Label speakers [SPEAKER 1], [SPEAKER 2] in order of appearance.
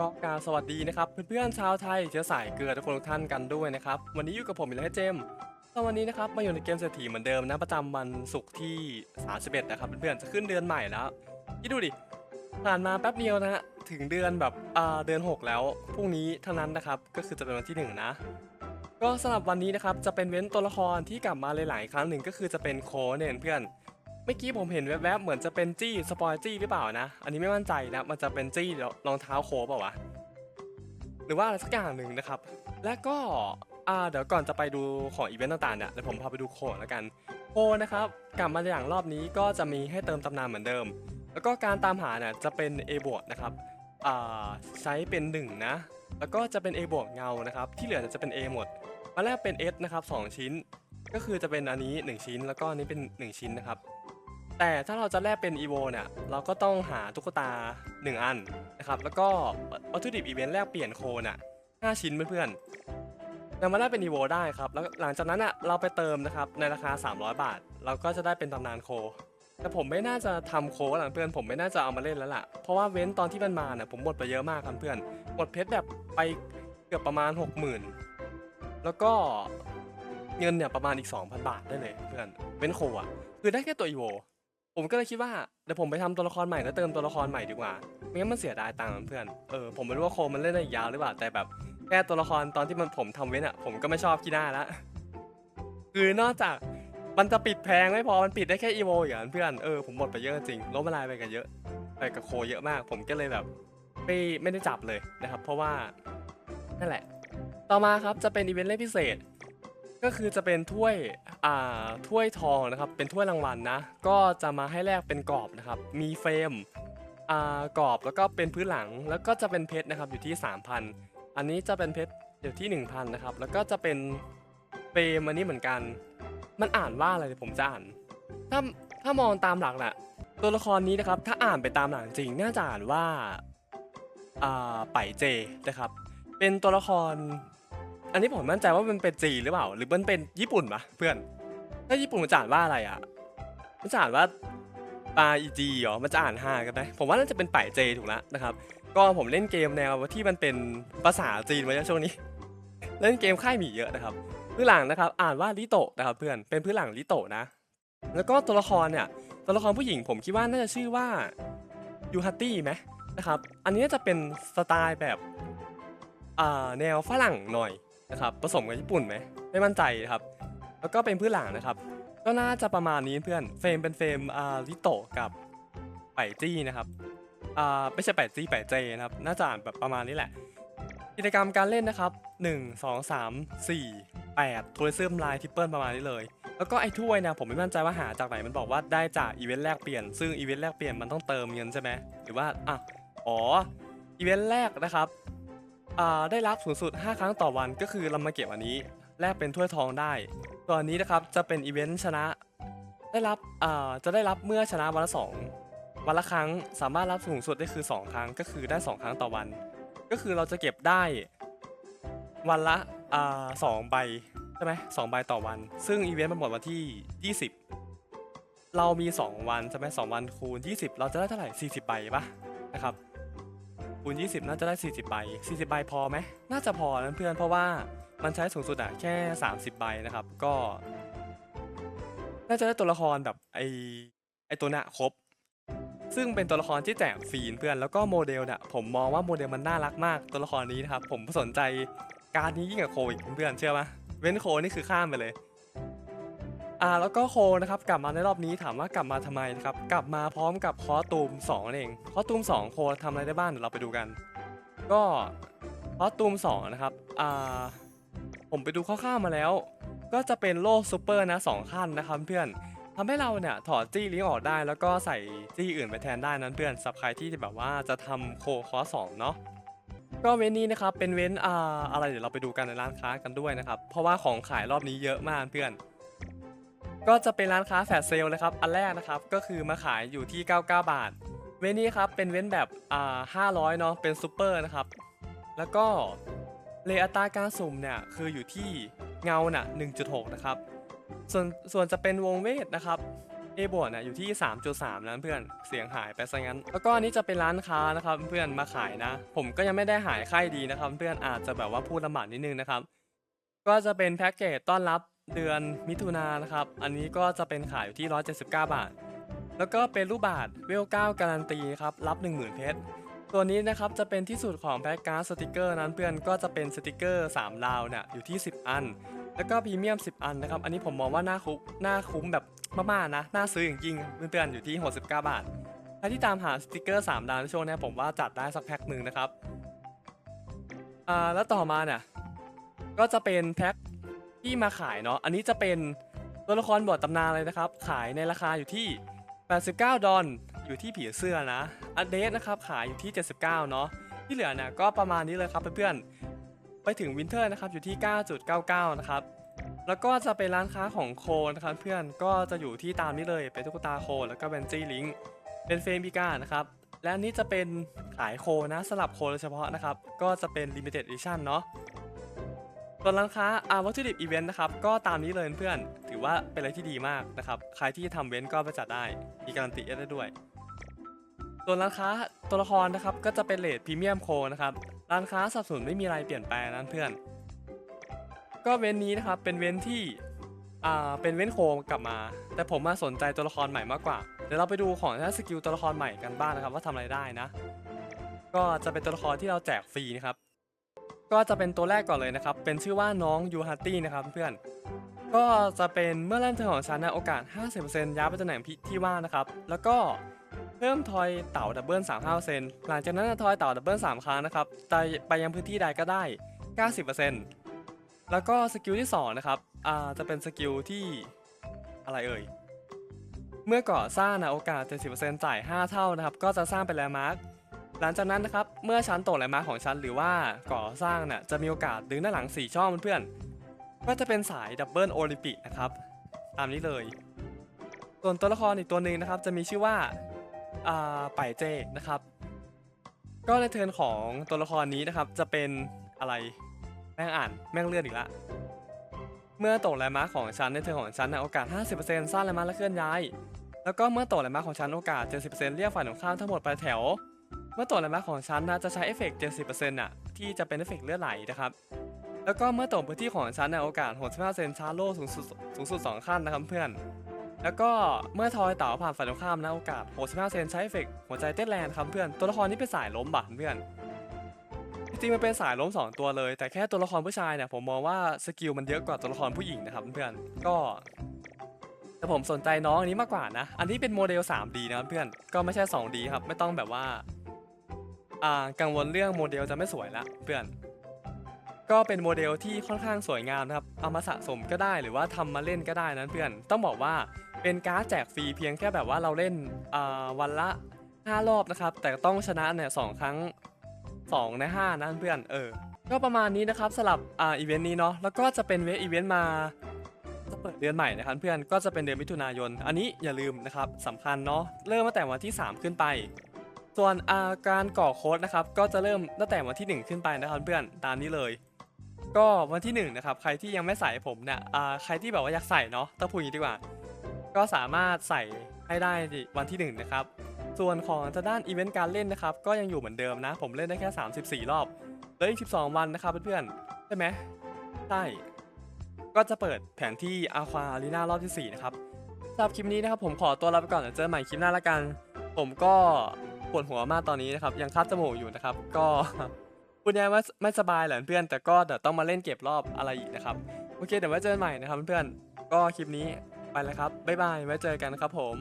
[SPEAKER 1] ก็กรารสวัสดีนะครับเพื่อนๆชาวไทยเชื้อสายเกลือทุกคนทุกท่านกันด้วยนะครับวันนี้อยู่กับผมอีกแล้วเจมส์ก็วันนี้นะครับมาอยู่ในเกมเศรษฐีเหมือนเดิมนะประจำวันศุกร์ที่ 31 นะครับเพื่อนๆจะขึ้นเดือนใหม่แล้วคิดดูดิผ่านมาแป๊บเดียวนะฮะถึงเดือนแบบอ่าเดือน 6 แล้วพรุ่งนี้เท่านั้นนะครับก็คือจะเป็นวันที่ 1 นะก็สำหรับวันนี้นะครับจะเป็นเว้นตัวละครที่กลับมาหลายๆครั้งหนึ่งก็คือจะเป็นโคเนี่ยเพื่อน มื่อกี้ผมเห็นแวบๆ เหมือนจะเป็นจี้สปอยจี้หรือเปล่านะ อันนี้ไม่มั่นใจนะ มันจะเป็นจี้รองเท้าโคบเปล่าวะ หรือว่าอะไรสักอย่างหนึ่งนะครับ และก็เดี๋ยวก่อนจะไปดูของอีเวนต์ต่างๆเนี่ยเดี๋ยวผมพาไปดูโคแล้วกัน โคนะครับ กลับมาอย่างรอบนี้ก็จะมีให้เติมตำนานเหมือนเดิม แล้วก็การตามหาเนี่ยจะเป็น A บวกนะครับใช้เป็น 1 นะ แล้วก็จะเป็น A บวกเงานะครับ ที่เหลือจะเป็น A หมดมาแรกเป็น S นะครับ 2 ชิ้น ก็คือจะเป็นอันนี้ 1 ชิ้น แล้วก็อันนี้เป็น 1 ชิ้นนะครับ แต่ถ้าเราจะแลกเป็น EVO เนี่ย เราก็ต้องหาตุ๊กตา 1 อันนะครับ แล้วก็วัตถุดิบอีเวนต์แลกเปลี่ยนโคน่ะ5ชิ้นเพื่อนๆนำมาแลกเป็น EVO ได้ครับ แล้วหลังจากนั้นอะเราไปเติมนะครับในราคา 300 บาท เราก็จะได้เป็นตำนานโค แต่ผมไม่น่าจะทำโคหลังเพื่อนผมไม่น่าจะเอามาเล่นแล้วล่ะ เพราะว่าเว้นตอนที่มันมาเนี่ยผมหมดไปเยอะมากครับเพื่อน หมดเพชรแบบไปเกือบประมาณ 60,000 แล้วก็เงินเนี่ยประมาณอีก 2,000 บาทได้เลยเพื่อนเว้นโคอะ คือได้แค่ตัว EVO ผมก็เลยคิดว่าเดี๋ยวผมไปทำตัวละครใหม่แล้วเติมตัวละครใหม่ดีกว่าไม่งั้นมันเสียดายตังค์เพื่อนเออผมไม่รู้ว่าโคมันเล่นได้อีกยาวหรือเปล่าแต่แบบแค่ตัวละครตอนที่มันผมทำเว้นอะผมก็ไม่ชอบขี้หน้าละคือนอกจากมันจะปิดแพงไม่พอมันปิดได้แค่อีโวอย่างเพื่อนเออผมหมดไปเยอะจริงล้มละลายไปกันเยอะไปกับโคเยอะมาก ผมก็เลยแบบไม่ไม่ได้จับเลยนะครับ เพราะว่านั่นแหละ ต่อมาครับจะเป็นอีเวนต์เล่นพิเศษ ก็คือจะเป็นถ้วยอ่าถ้วยทองนะครับ เป็นถ้วยรางวัลนะ ก็จะมาให้แลกเป็นกรอบนะครับ มีเฟรมอ่ากรอบแล้วก็เป็นพื้นหลังแล้วก็จะเป็นเพชรนะครับอยู่ที่ 3,000 อันนี้จะเป็นเพชรอยู่ที่ 1,000นะครับแล้วก็จะเป็นเฟรมอันนี้เหมือนกัน มันอ่านว่าอะไรผมจะอ่านถ้าถ้ามองตามหลักน่ะตัวละครนี้นะครับ ถ้าอ่านไปตามหลักจริงน่าจะอ่านว่าอ่าไปเจนะครับ เป็นตัวละคร อันนี้ผมมั่นใจว่ามันเป็นจีหรือเปล่า หรือมันเป็นญี่ปุ่นปะเพื่อน ถ้าญี่ปุ่นมันจะอ่านว่าอะไรอะ มันจะอ่านว่าปาอีจีเหรอ มันจะอ่านฮากันไหมผมว่าน่าจะเป็นไปเจถูกแล้วนะครับ ก็ผมเล่นเกมแนวที่มันเป็นภาษาจีนมาช่วงนี้ เล่นเกมค่ายหมีเยอะนะครับพื้นหลังนะครับ อ่านว่าลิโตะนะครับ เพื่อน เป็นพื้นหลังลิโตะนะ แล้วก็ตัวละครเนี่ย ตัวละครผู้หญิงผมคิดว่าน่าจะชื่อว่ายูฮัตตี้ไหมนะครับ อันนี้น่าจะเป็นสไตล์แบบแนวฝรั่งหน่อย นะครับผสมกับญี่ปุ่นไหมไม่มั่นใจครับ แล้วก็เป็นพื้นหลังนะครับ ก็น่าจะประมาณนี้เพื่อนเฟรมเป็นเฟรมอาลิโตกับไปจี้นะครับอ่าไม่ใช่ไปจี้ไปเจนะครับน่าจะอ่านแบบประมาณนี้แหละ กิจกรรมการเล่นนะครับ 1 2 3 4 8ทัวริซึมไลน์ทิปเปิลประมาณนี้เลย แล้วก็ไอ้ถ้วยเนะผมไม่มั่นใจว่าหาจากไหนมันบอกว่าได้จากอีเวนต์แรกเปลี่ยน ซึ่งอีเวนต์แรกเปลี่ยนมันต้องเติมเงินใช่ไหมหรือว่าอะอ๋ออีเวนต์แรกนะครับ ได้รับสูงสุด 5 ครั้งต่อวันก็คือเรามาเก็บอันนี้แลกเป็นถ้วยทองได้ตัวนี้นะครับจะเป็นอีเวนต์ชนะ ได้รับจะได้รับเมื่อชนะวันละสองวันละครั้งสามารถรับสูงสุดได้คือ 2 ครั้งก็คือได้ 2 ครั้งต่อวัน ก็คือเราจะเก็บได้วันละสองใบใช่ไหมสองใบต่อวัน ซึ่งอีเวนต์มันหมดวันที่ 20 เรามี 2 วันใช่ไหมสองวันคูณ 20 เราจะได้เท่าไหร่ 40 ใบปะนะครับ คูณ20 น่าจะได้ 40 ใบ 40 ใบพอไหม น่าจะพอนะเพื่อน เพราะว่ามันใช้สูงสุดอะแค่ 30 ใบนะครับ ก็ น่าจะได้ตัวละครแบบไอไอตัวเน่ะครบ ซึ่งเป็นตัวละครที่แจกฟรีเพื่อน แล้วก็โมเดลเนี่ยผมมองว่าโมเดลมันน่ารักมาก ตัวละครนี้นะครับ ผมสนใจการนี้ยิ่งกว่าโคอีกเพื่อนเชื่อปะเว้นโคนี่คือข้ามไปเลย อ่าแล้วก็โคนะครับกลับมาในรอบนี้ถามว่ากลับมาทำไมนะครับกลับมาพร้อมกับคอตูม2นั่นเองคอตูม 2 โคทำอะไรได้บ้างเดี๋ยวเราไปดูกัน ก็คอตูม 2 นะครับอ่าผมไปดูคร่าวๆมาแล้ว ก็จะเป็นโล่ซูเปอร์นะสองขั้นนะครับเพื่อนทำให้เราเนี่ยถอดจี้ลิงออกได้ แล้วก็ใส่จี้อื่นไปแทนได้นั้นเพื่อนสับใครที่แบบว่าจะทำโคคอสองเนาะก็เว้นนี้นะครับเป็นเว้นอ่าอะไรเดี๋ยวเราไปดูกันในร้านค้ากันด้วยนะครับเพราะว่าของขายรอบนี้เยอะมากเพื่อน ก็จะเป็นร้านค้าแฟลชเซลนะครับ อันแรกนะครับก็คือมาขายอยู่ที่ 99 บาท เว้นนี้ครับเป็นเว้นแบบอ่า500 เนาะเป็นซูเปอร์นะครับ แล้วก็เลอัตราการสุ่มเนี่ยคืออยู่ที่เงาน่ะ1.6 นะครับ ส่วนส่วนจะเป็นวงเวทนะครับเอบวกเนี่ยอยู่ที่ 3.3นะเพื่อนเสียงหายไปซะงั้น แล้วก็อันนี้จะเป็นร้านค้านะครับเพื่อนมาขายนะ ผมก็ยังไม่ได้หายค่าดีนะครับ เพื่อนอาจจะแบบว่าพูดลำบากนิดนึงนะครับ ก็จะเป็นแพ็กเกจต้อนรับ เดือนมิถุนายนะครับ อันนี้ก็จะเป็นขายอยู่ที่ 179 บาท แล้วก็เป็นรูปบาทเวล 9 การันตีครับ รับ 10,000 เพชร ตัวนี้นะครับจะเป็นที่สุดของแพ็กการ์ดสติกเกอร์นั้นเพื่อนก็จะเป็นสติกเกอร์3ดาวเนี่ยอยู่ที่ 10 อัน แล้วก็พรีเมียม 10 อันนะครับ อันนี้ผมมองว่าน่าคุ้มน่าคุ้มแบบมากๆนะ น่าซื้อจริงเพื่อนๆอยู่ที่ 69 บาทใครที่ตามหาสติกเกอร์ 3 ดาวในช่วงนี้ผมว่าจัดได้สักแพ็คหนึ่งนะครับ อ่า แล้วต่อมาเนี่ย ก็จะเป็นแพ็ค ที่มาขายเนาะอันนี้จะเป็นตัวละครบทตำนานเลยนะครับ ขายในราคาอยู่ที่ 89 ดอลอยู่ที่ผีเสื้อนะอัเดสนะครับขายอยู่ที่ 79 เนาะที่เหลือเนี่ยก็ประมาณนี้เลยครับเพื่อนๆไปถึงวินเทอร์นะครับอยู่ที่ 9.99 นะครับแล้วก็จะเป็นร้านค้าของโคนะครับเพื่อนก็จะอยู่ที่ตามนี้เลยเป็นตุ๊กตาโคแล้วก็เป็นจี้ลิงเป็นเฟรมพิก้านะครับและอันนี้จะเป็นขายโคนะสลับโคโดยเฉพาะนะครับ ก็จะเป็น Limited Edition เนาะ ส่วนร้านค้าอาวัตถุดิบอีเวนต์นะครับก็ตามนี้เลยเพื่อน ถือว่าเป็นอะไรที่ดีมากนะครับใครที่ทำเว้นก็ไปจัดได้ มีการันตีได้ด้วย ส่วนร้านค้าตัวละครนะครับก็จะเป็นเลทพรีเมียมโคนะครับร้านค้าสับสนไม่มีอะไรเปลี่ยนแปลงนั้นเพื่อน ก็เว้นนี้นะครับเป็นเว้นที่อ่าเป็นเว้นโคกลับมา แต่ผมมาสนใจตัวละครใหม่มากกว่าเดี๋ยวเราไปดูของท่าสกิลตัวละครใหม่กันบ้างนะครับว่าทำอะไรได้นะ ก็จะเป็นตัวละครที่เราแจกฟรีนะครับ ก็จะเป็นตัวแรกก่อนเลยนะครับ เป็นชื่อว่าน้องยูฮัตตี้นะครับเพื่อน ก็จะเป็นเมื่อเริ่มเทิร์นของฉันนะโอกาส 50%ย้ายไปตำแหน่งพิที่ว่างนะครับ แล้วก็เพิ่มทอยเต่าดับเบิล35%หลังจากนั้นนะทอยเต่าดับเบิล3ครั้งนะครับไปไปยังพื้นที่ใดก็ได้ 90%แล้วก็สกิลที่2นะครับอ่าจะเป็นสกิลที่อะไรเอ่ย เมื่อก่อสร้างนะโอกาส 70%จ่าย 5 เท่านะครับ ก็จะสร้างเป็นแลนด์มาร์ค หลังจากนั้นนะครับเมื่อชั้นตกแลมาของชั้นหรือว่าก่อสร้างน่ะจะมีโอกาสดึงด้านหลัง4ช่องเพื่อนก็จะเป็นสายดับเบิลโอลิมปิกนะครับตามนี้เลย ส่วนตัวละครอีกตัวหนึ่งนะครับจะมีชื่อว่าอ่าป่ายเจนะครับ ก็ในเทิร์นของตัวละครนี้นะครับจะเป็นอะไรแม่งอ่านแม่งเลื่อนอีกละเมื่อตกแลมาของฉันในเทิร์นของฉันนะโอกาส 50%สร้างแลนด์มาและเคลื่อนย้าย แล้วก็เมื่อตกแลมาของฉันโอกาส 70%เรียกฝ่ายตรงข้ามทั้งหมดไปแถว มื่อตกแลนด์มาร์คของฉันนะจะใช้เอฟเฟกต์70%น่ะที่จะเป็นเอฟเฟกต์เลือดไหลนะครับแล้วก็เมื่อตกพื้นที่ของฉันนะโอกาส65%ชาร์โล่สูงสุดสูงสุด 2 ขั้นนะครับเพื่อนแล้วก็เมื่อทอยเต่าผ่านฝ่ายตรงข้ามนะโอกาส65%ใช้เอฟเฟกต์หัวใจเต้นแรงครับเพื่อนตัวละครนี้เป็นสายล้มบัตเพื่อนจริงมันเป็นสายล้ม 2 ตัวเลย แต่แค่ตัวละครผู้ชายเนี่ยผมมองว่าสกิลมันเยอะกว่าตัวละครผู้หญิงนะครับเพื่อนก็แต่ผมสนใจน้องอันนี้มากกว่านะ อันนี้เป็นโมเดล 3D นะครับเพื่อน ก็ไม่ใช่ 2D ครับ ไม่ต้องแบบว่า อ่ากังวลเรื่องโมเดลจะไม่สวยละเพื่อน ก็เป็นโมเดลที่ค่อนข้างสวยงามนะครับเอามาสะสมก็ได้หรือว่าทำมาเล่นก็ได้นะเพื่อน ต้องบอกว่าเป็นการ์ดแจกฟรีเพียงแค่แบบว่าเราเล่นอ่าวันละ 5 รอบนะครับ แต่ต้องชนะเนี่ยสองครั้ง 2 ใน 5นะเพื่อนเออ ก็ประมาณนี้นะครับสำหรับอ่าอีเวนต์นี้เนาะแล้วก็จะเป็นเวทอีเวนต์มาจะเปิดเดือนใหม่นะครับเพื่อนก็จะเป็นเดือนมิถุนายน อันนี้อย่าลืมนะครับสำคัญเนาะเริ่มตั้งแต่วันที่ 3 ขึ้นไป ส่วนอาการก่อโค้ดนะครับก็จะเริ่มตั้งแต่วันที่ 1 ขึ้นไปนะครับเพื่อนตามนี้เลย ก็วันที่1นะครับใครที่ยังไม่ใส่ผมเนี่ยใครที่แบบว่าอยากใส่เนาะต้องพูดอย่างนี้ดีกว่า ก็สามารถใส่ให้ได้วันที่ 1 นะครับ ส่วนของทางด้านอีเวนต์การเล่นนะครับก็ยังอยู่เหมือนเดิมนะ ผมเล่นได้แค่ 34 รอบเหลืออีก 12 วันนะครับเพื่อนๆใช่ไหมใช่ก็จะเปิดแผนที่อาควาอารีนารอบที่ 4 นะครับสำหรับคลิปนี้นะครับผมขอตัวลาไปก่อนเดี๋ยวเจอใหม่คลิปหน้าละกัน ผมก็ ปวดหัวมากตอนนี้นะครับ ยังคัดจมูกอยู่นะครับ ก็พูดง่ายว่าไม่สบายแหละเพื่อน แต่ก็เดี๋ยวต้องมาเล่นเก็บรอบอะไรอีกนะครับ โอเคเดี๋ยวไว้เจอกันใหม่นะครับเพื่อนก็คลิปนี้ไปแล้วครับบ๊ายบายไว้เจอกันครับผม